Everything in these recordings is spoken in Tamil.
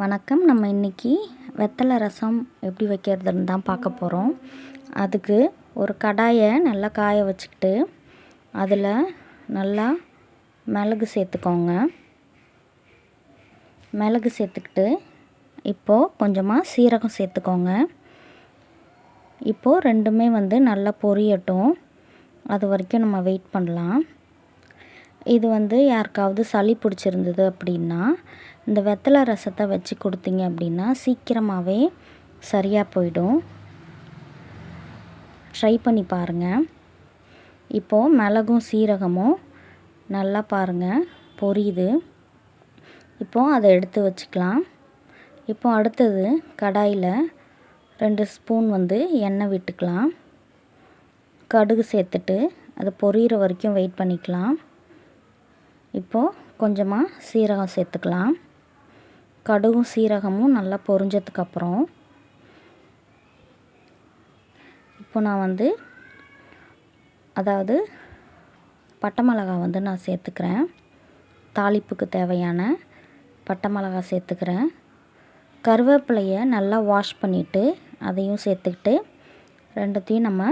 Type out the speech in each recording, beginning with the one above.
வணக்கம். நம்ம இன்றைக்கி வெத்தலை ரசம் எப்படி வைக்கிறதுன்னு தான் பார்க்க போகிறோம் அதுக்கு ஒரு கடாயை நல்லா காய வச்சுக்கிட்டு அதில் நல்லா மிளகு சேர்த்துக்கோங்க. மிளகு சேர்த்துக்கிட்டு இப்போது கொஞ்சமாக சீரகம் சேர்த்துக்கோங்க. இப்போது ரெண்டுமே வந்து நல்லா பொரியட்டும். அது வரைக்கும் நம்ம வெயிட் பண்ணலாம். இது வந்து யாருக்காவது சளி பிடிச்சிருந்தது அப்படின்னா இந்த வெத்தலை ரசத்தை வச்சு கொடுத்தீங்க அப்படின்னா சீக்கிரமாகவே சரியாக போயிடும். ட்ரை பண்ணி பாருங்கள் இப்போது மிளகும் சீரகமும் நல்லா பாருங்கள் பொரியுது. இப்போது அதை எடுத்து வச்சுக்கலாம். இப்போ அடுத்தது கடாயில் ரெண்டு ஸ்பூன் வந்து எண்ணெய் விட்டுக்கலாம். கடுகு சேர்த்துட்டு அது பொரியிற வரைக்கும் வெயிட் பண்ணிக்கலாம். இப்போது கொஞ்சமாக சீரகம் சேர்த்துக்கலாம். கடுகும் சீரகமும் நல்லா பொரிஞ்சதுக்கப்புறம் இப்போ நான் வந்து அதாவது பட்டை மிளகா வந்து நான் சேர்த்துக்கிறேன். தாளிப்புக்கு தேவையான பட்டை மிளகா சேர்த்துக்கிறேன். கருவேப்பிலையை நல்லா வாஷ் பண்ணிவிட்டு அதையும் சேர்த்துக்கிட்டு ரெண்டுத்தையும் நம்ம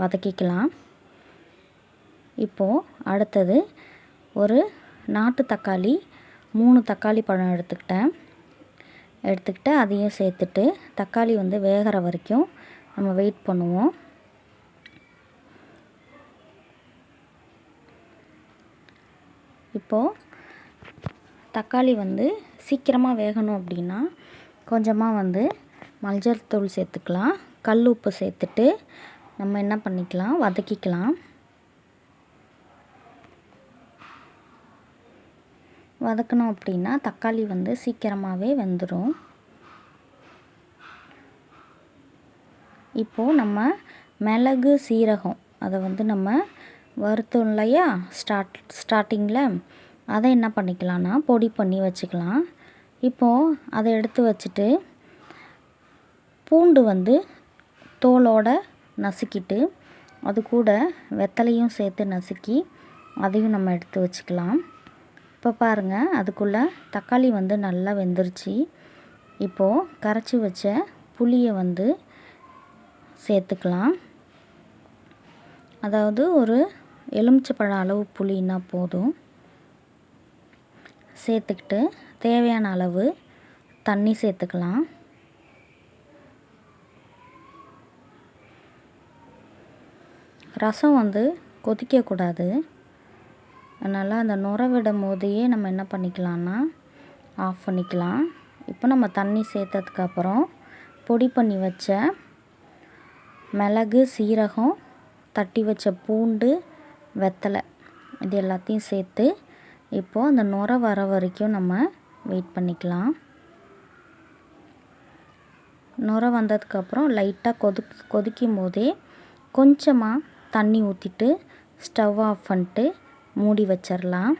வதக்கிக்கலாம். இப்போது அடுத்தது ஒரு நாட்டு தக்காளி மூணு தக்காளி பழம் எடுத்துக்கிட்டேன். எடுத்துக்கிட்டு அதையும் சேர்த்துட்டு தக்காளி வந்து வேகிற வரைக்கும் நம்ம வெயிட் பண்ணுவோம். இப்போது தக்காளி வந்து சீக்கிரமாக வேகணும் அப்படின்னா கொஞ்சமாக வந்து மஞ்சள் தூள் சேர்த்துக்கலாம். கல் உப்பு சேர்த்துட்டு நம்ம என்ன பண்ணிக்கலாம் வதக்கிக்கலாம். வதக்கணும் அப்படின்னா தக்காளி வந்து சீக்கிரமாகவே வெந்துடும் இப்போது நம்ம மிளகு சீரகம் அதை வந்து நம்ம வறுத்தோம் இல்லையா? ஸ்டார்ட் ஸ்டார்டிங்கில் அதை என்ன பண்ணிக்கலாம்னா பொடி பண்ணி வச்சுக்கலாம். இப்போது அதை எடுத்து வச்சுட்டு பூண்டு வந்து தோலோட நசுக்கிட்டு அது கூட வெத்தலையும் சேர்த்து நசுக்கி அதையும் நம்ம எடுத்து வச்சுக்கலாம். இப்போ பாருங்கள் அதுக்குள்ளே தக்காளி வந்து நல்லா வெந்துருச்சு. இப்போது கரைச்சி வச்ச புளியை வந்து சேர்த்துக்கலாம். அதாவது ஒரு எலுமிச்சப்பழம் அளவு புளின்னா போதும். சேர்த்துக்கிட்டு தேவையான அளவு தண்ணி சேர்த்துக்கலாம். ரசம் வந்து கொதிக்கக்கூடாது. அதனால் அந்த நுர விடும் போதையே நம்ம என்ன பண்ணிக்கலாம்னா ஆஃப் பண்ணிக்கலாம். இப்போ நம்ம தண்ணி சேர்த்ததுக்கப்புறம் பொடி பண்ணி வச்ச மிளகு சீரகம் தட்டி வச்ச பூண்டு வெத்தலை இது எல்லாத்தையும் சேர்த்து இப்போது அந்த நுர வர வரைக்கும் நம்ம வெயிட் பண்ணிக்கலாம். நுர வந்ததுக்கப்புறம் லைட்டாக கொதி கொதிக்கும் போதே கொஞ்சமாக தண்ணி ஊற்றிட்டு ஸ்டவ் ஆஃப் பண்ணிட்டு மூடி வச்சிடலாம்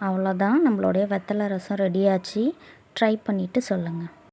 அவ்வளோதான் நம்மளுடைய வெத்தலை ரசம் ரெடியாச்சு ட்ரை பண்ணிவிட்டு சொல்லுங்கள்